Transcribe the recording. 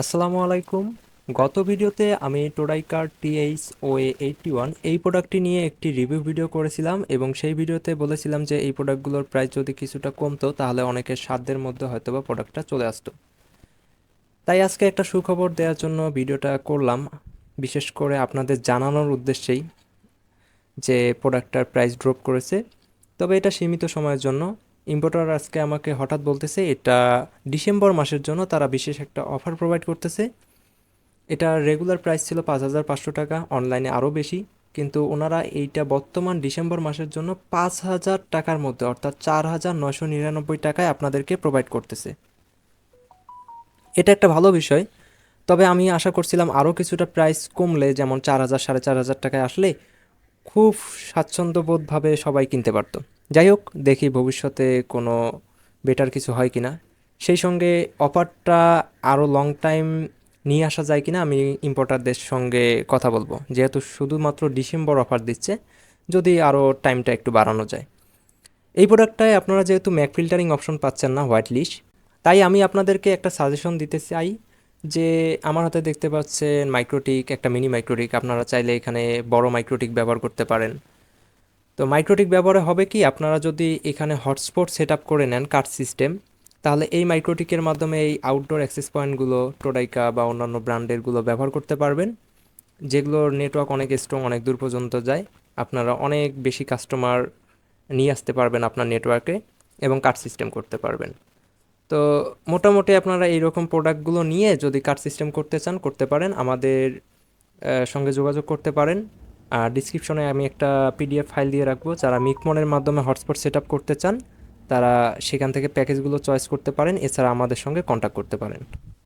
আসসালামু আলাইকুম। গত ভিডিওতে আমি টোডাইকার টিএইচ ও এইটটি ওয়ান এই প্রোডাক্টটি নিয়ে একটি রিভিউ ভিডিও করেছিলাম এবং সেই ভিডিওতে বলেছিলাম যে এই প্রোডাক্টগুলোর প্রাইস যদি কিছুটা কমতো, তাহলে অনেকের সাধ্যের মধ্যে হয়তো বা প্রোডাক্টটা চলে আসতো। তাই আজকে একটা সুখবর দেওয়ার জন্য ভিডিওটা করলাম, বিশেষ করে আপনাদের জানানোর উদ্দেশ্যেই যে প্রোডাক্টটার প্রাইস ড্রপ করেছে। তবে এটা সীমিত সময়ের জন্য ইম্পোর্টার আজকে আমাকে হঠাৎ বলতেছে, এটা ডিসেম্বর মাসের জন্য তারা বিশেষ একটা অফার প্রোভাইড করতেছে। এটা রেগুলার প্রাইস ছিল পাঁচ হাজার পাঁচশো টাকা অনলাইনে আরও বেশি। কিন্তু ওনারা এইটা বর্তমান ডিসেম্বর মাসের জন্য পাঁচ হাজার টাকার মধ্যে, অর্থাৎ চার হাজার নশো নিরানব্বই টাকায় আপনাদেরকে প্রোভাইড করতেছে। এটা একটা ভালো বিষয়। তবে আমি আশা করছিলাম আরও কিছুটা প্রাইস কমলে, যেমন চার হাজার, সাড়ে চার হাজার টাকায় আসলে খুব স্বাচ্ছন্দ্যবোধভাবে সবাই কিনতে পারতো। যাই হোক দেখি ভবিষ্যতে কোনো বেটার কিছু হয় কি না সেই সঙ্গে অফারটা আরও লং টাইম নিয়ে আসা যায় কিনা, আমি ইম্পোর্টারদের সঙ্গে কথা বলব। যেহেতু শুধুমাত্র ডিসেম্বর অফার দিচ্ছে, যদি আরও টাইমটা একটু বাড়ানো যায়। এই প্রোডাক্টটায় আপনারা যেহেতু ম্যাক ফিল্টারিং অপশন পাচ্ছেন না হোয়াইট লিস্ট তাই আমি আপনাদেরকে একটা সাজেশন দিতে চাই যে, আমার হাতে দেখতে পাচ্ছেন মাইক্রোটিক একটা মিনি মাইক্রোটিক আপনারা চাইলে এখানে বড় মাইক্রোটিক ব্যবহার করতে পারেন। তো মাইক্রোটিক ব্যবহারে হবে কি? আপনারা যদি এখানে হটস্পট সেট করে নেন কার্ড সিস্টেম তাহলে এই মাইক্রোটিকের মাধ্যমে এই আউটডোর অ্যাক্সেস পয়েন্টগুলো টোডাইকা বা অন্যান্য ব্র্যান্ডেরগুলো ব্যবহার করতে পারবেন। যেগুলোর নেটওয়ার্ক অনেক স্ট্রং অনেক দূর পর্যন্ত যায়। আপনারা অনেক বেশি কাস্টমার নিয়ে আসতে পারবেন আপনার নেটওয়ার্কে এবং কার্ড সিস্টেম করতে পারবেন। তো মোটামুটি আপনারা এইরকম প্রোডাক্টগুলো নিয়ে যদি কার্ড সিস্টেম করতে চান, করতে পারেন। আমাদের সঙ্গে যোগাযোগ করতে পারেন। আর ডিসক্রিপশনে আমি একটা পিডিএফ ফাইল দিয়ে রাখব। যারা মিকমনের মাধ্যমে হটস্পট সেট করতে চান, তারা সেখান থেকে প্যাকেজগুলো চয়েস করতে পারেন। এছাড়া আমাদের সঙ্গে কন্ট্যাক্ট করতে পারেন।